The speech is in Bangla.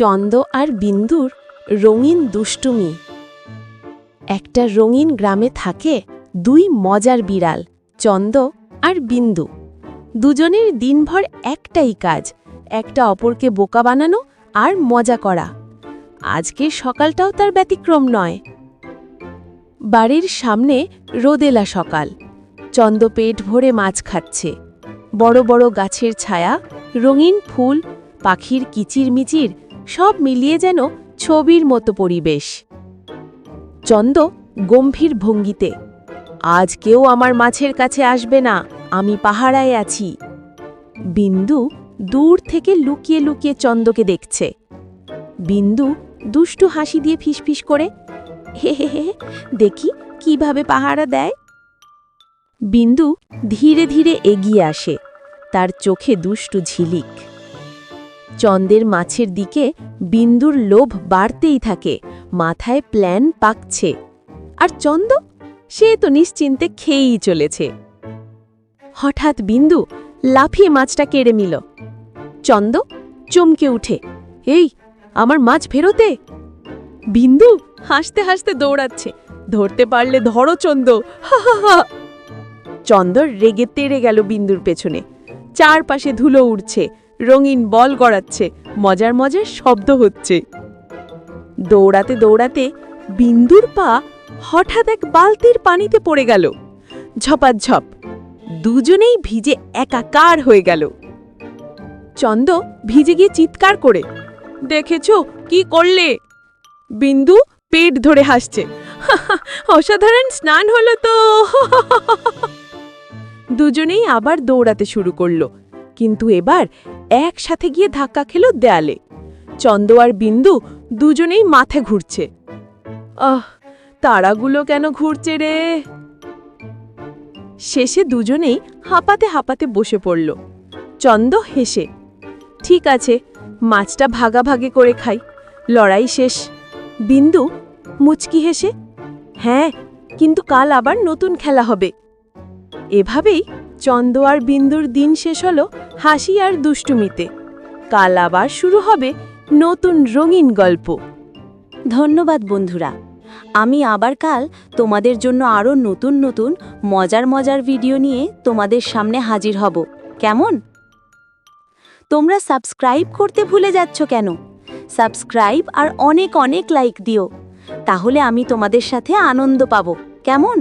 চন্দ আর বিন্দুর রঙিন দুষ্টুমি। একটা রঙিন গ্রামে থাকে দুই মজার বিড়াল, চন্দ আর বিন্দু। দুজনের দিনভর একটাই কাজ, একটা অপরকে বোকা বানানো আর মজা করা। আজকের সকালটাও তার ব্যতিক্রম নয়। বাড়ির সামনে রোদেলা সকাল। চন্দ পেট ভরে মাছ খাচ্ছে। বড় বড় গাছের ছায়া, রঙিন ফুল, পাখির কিচিরমিচির সব মিলিয়ে যেন ছবির মতো পরিবেশ। চন্দ গম্ভীর ভঙ্গিতে, আজ কেউ আমার মাছের কাছে আসবে না, আমি পাহারায় আছি। বিন্দু দূর থেকে লুকিয়ে লুকিয়ে চন্দকে দেখছে। বিন্দু দুষ্টু হাসি দিয়ে ফিসফিস করে, হে হে হে, দেখি কীভাবে পাহারা দেয়? বিন্দু ধীরে ধীরে এগিয়ে আসে, তার চোখে দুষ্টু ঝিলিক। চন্দের মাছের দিকে বিন্দুর লোভ বাড়তেই থাকে, মাথায় প্ল্যান পাকছে। আর চন্দ? সে তো নিশ্চিন্তে খেয়েই চলেছে। হঠাৎ বিন্দু লাফিয়ে মাছটা কেড়ে নিল। চন্দ চমকে উঠে, এই, আমার মাছ ফেরোতে? বিন্দু হাসতে হাসতে দৌড়াচ্ছে, ধরতে পারলে ধরো চন্দ চন্দর রেগে তেড়ে গেল বিন্দুর পেছনে, চারপাশে ধুলো উড়ছে রঙিন বল গড়াচ্ছে, মজার মজার শব্দ হচ্ছে। দৌড়াতে দৌড়াতে বিন্দুর পা হঠাৎ এক বালতির পানিতে পড়ে গেল। ঝপাঝপ, দুজনেই ভিজে একাকার হয়ে গেল। চন্দ ভিজে গিয়ে চিৎকার করে, দেখেছ কি করলে? বিন্দু পেট ধরে হাসছে অসাধারণ স্নান হলো তো। দুজনেই আবার দৌড়াতে শুরু করল। কিন্তু এবার একসাথে গিয়ে ধাক্কা খেল দেয়ালে। চন্দ আর বিন্দু দুজনেই মাথে ঘুরছে। আহ, তারাগুলো কেন ঘুরছে রে? শেষে দুজনেই হাঁপাতে হাঁপাতে বসে পড়ল। চন্দ হেসে, ঠিক আছে, মাছটা ভাগাভাগি করে খাই, লড়াই শেষ। বিন্দু মুচকি হেসে হ্যাঁ কিন্তু কাল আবার নতুন খেলা হবে। এভাবেই চন্দ আর বিন্দুর দিন শেষ হলো হাসি আর দুষ্টুমিতে। কাল আবার শুরু হবে নতুন রঙিন গল্প। ধন্যবাদ বন্ধুরা, আমি আবার কাল তোমাদের জন্য আরও নতুন নতুন মজার মজার ভিডিও নিয়ে তোমাদের সামনে হাজির হব। কেমন? তোমরা সাবস্ক্রাইব করতে ভুলে যাচ্ছ কেন? সাবস্ক্রাইব আর অনেক অনেক লাইক দিও, তাহলে আমি তোমাদের সাথে আনন্দ পাবো। কেমন?